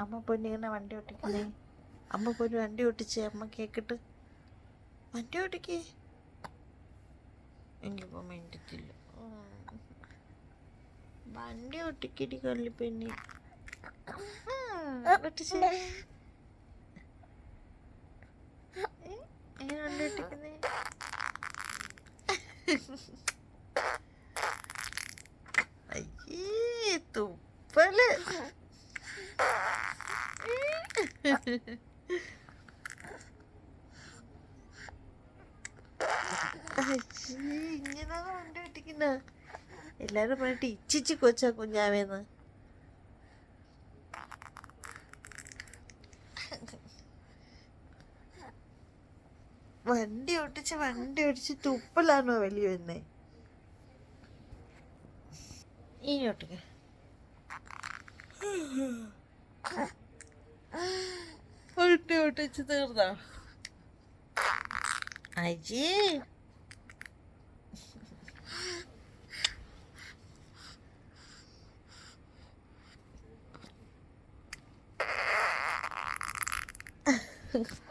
അമ്മ പൊന്നിങ്ങനെ വണ്ടി ഓട്ടിക്കുന്നേ. അമ്മ പൊന്നു വണ്ടി ഓട്ടിച്ചേ അമ്മ കേക്കിട്ട് വണ്ടി ഓട്ടിക്കേ. എനിക്കിപ്പോ മിണ്ടത്തില്ല. വണ്ടി ഓട്ടിക്കടി കള്ളിപ്പെണ്ണി ഓട്ടിച്ചേ. ഏ, എങ്ങനെ വണ്ടി ഓട്ടിക്കുന്നേ? അയ്യേ തുപ്പൽ. ഇങ്ങനെയാണ് വണ്ടി ഓട്ടിക്കുന്ന എല്ലാരും പറഞ്ഞിട്ട് ഇച്ചിച്ച് കൊച്ചാ കുഞ്ഞാവേന്ന്. വണ്ടി ഓട്ടിച്ച് വണ്ടി ഓടിച്ച് തുപ്പലാണോ വലിയ വന്നേ ഇനി ഓട്ടിക്ക. വണ്ടി ഒട്ടിച്ച് തീർന്നോ? അയ്യേ